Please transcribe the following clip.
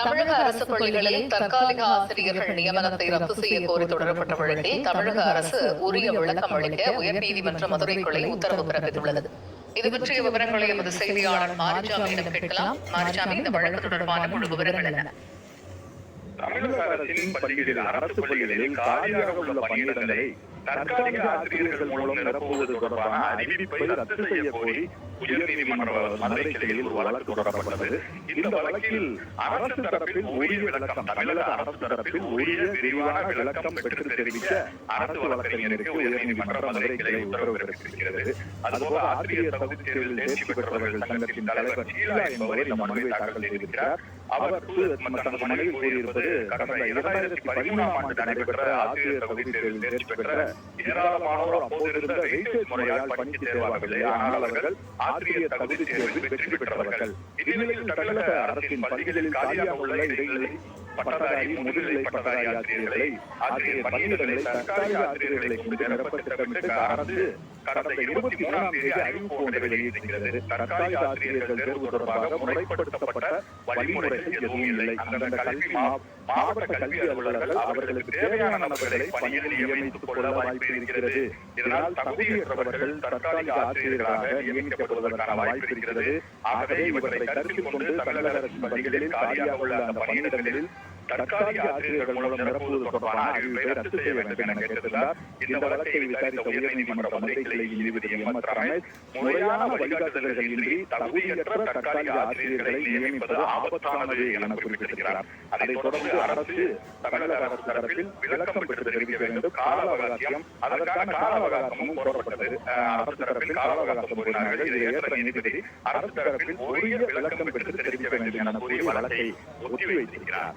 அரசு பள்ளிகளில் தற்காலிக ஆசிரியர்கள் நியமனத்தை ரத்து செய்ய கோரி தொடரப்பட்ட வழக்கில் தமிழக அரசு உரிய விளக்கம் அளிக்க உயர்நீதிமன்ற மதுரை கிளை உத்தரவு பிறப்பித்துள்ளது. இது பற்றிய விவரங்களை எமது செய்தியாளர் மாரிசாமியிடம் கேட்கலாம் மாரிசாமி இந்த வழக்கு தொடர்பான முழு விவரங்கள் என்ன? தமிழக அரசின் பள்ளிகளில் அரசு பள்ளிகளில் காலியாக உள்ள பணியிடங்களை தற்காலிக ஆசிரியர்கள் மூலம் நிரப்புவது தொடர்பான அறிவிப்பை ரத்து செய்ய கோரி உயர்நீதிமன்ற மதுரை கிளையில் ஒரு வழக்கு தொடரப்பட்டது. இந்த வழக்கில் அரசு தரப்பில் உரிய விளக்கம் தமிழக அரசு தரப்பில் உரிய விரிவான விளக்கம் பெற்று தெரிவிக்க அரசு வழக்கறிஞருக்கு உயர்நீதிமன்ற மதுரை கிளை உத்தரவு பிறப்பித்திருக்கிறது. அதுபோல ஆசிரியர் தகுதி தேர்வில் தேர்ச்சி பெற்றவர்கள் சங்கத்தின் தலைவர் ஷீலா என்பவர் இந்த மனுவை தாக்கல் செய்திருக்கிறார். அவர் தனது மனுவில் கூறியிருப்பது கடந்த இரண்டாயிரத்தி பதிமூணாம் ஆண்டு நடைபெற்ற ஆசிரியர் தகுதி தேர்வில் தேர்ச்சி பெற்ற ஏராளமானோர் அப்போதிருந்த வெயிட்டேஜ் முறையால் பணிக்கு தேர்வாகவில்லை. ஆனால் அவர்கள் ஆசிரியர் தகுதி தேர்வில் வெற்றி பெற்றவர்கள். இந்நிலையில் தமிழக அரசின் பள்ளிகளில் காலியாக உள்ள இடைநிலை பட்டதாரி முதுநிலை பட்டதாரி ஆசிரியர்களை ஆசிரியர் பணியிடங்களை தற்காலிக ஆசிரியர்களை கொண்டு நிரப்ப திட்டமிட்டு அரசு கடந்த இருபத்தி மூணாம் தேதி அறிவிப்பு ஒன்றை வெளியிட்டிருக்கிறது. தற்காலிக ஆசிரியர்கள் தேர்வு தொடர்பாக முறைப்படுத்தப்பட்ட வழிமுறைகள் எதுவும் இல்லை. அந்தந்த கல்வி மாவட்ட கல்வி அலுவலர்கள் அவர்களுக்கு தேவையான நபர்களை பணியில் நியமித்துக் கொள்ள வாய்ப்பு இருக்கிறது. இதனால் தகுதியற்றவர்கள் தற்காலிக ஆசிரியர்களாக நியமிக்கப்படுவதற்கான வாய்ப்பு இருக்கிறது. ஆகவே இவர்களை கருத்தில் கொண்டு தமிழக அரசு பள்ளிகளில் காலியாக உள்ள அந்த பணியிடங்களில் தற்காலிக ஆசிரியர்கள் மூலம் நிரப்புவது தொடர்பான அறிவிப்பை ரத்து செய்ய வேண்டும் என கேட்டிருந்தார். இந்த வழக்கை விசாரித்த உயர்நீதிமன்ற மதுரை கிளையின் நீதிபதி எம் எஸ் ரமேஷ் முறையான வழிகாட்டுதல்கள் இன்றி தகுதியற்ற தற்காலிக ஆசிரியர்களை நியமிப்பது ஆபத்தானது என குறிப்பிட்டிருக்கிறார். அதைத் தொடர்ந்து அரசு தமிழக அரசு தரப்பில் விளக்கம் பெற்று தெரிவிக்க வேண்டும். கால அவகாசம் அதற்கான கால அவகாசமும் கோரப்பட்டது அரசு தரப்பில் கால அவகாசம் கோரினார்கள் இதை ஏற்ற நீதிபதி அரசு தரப்பில் உரிய விளக்கம் பெற்று தெரிவிக்க வேண்டும் என கூறி வழக்கை ஒத்திவைத்திருக்கிறார்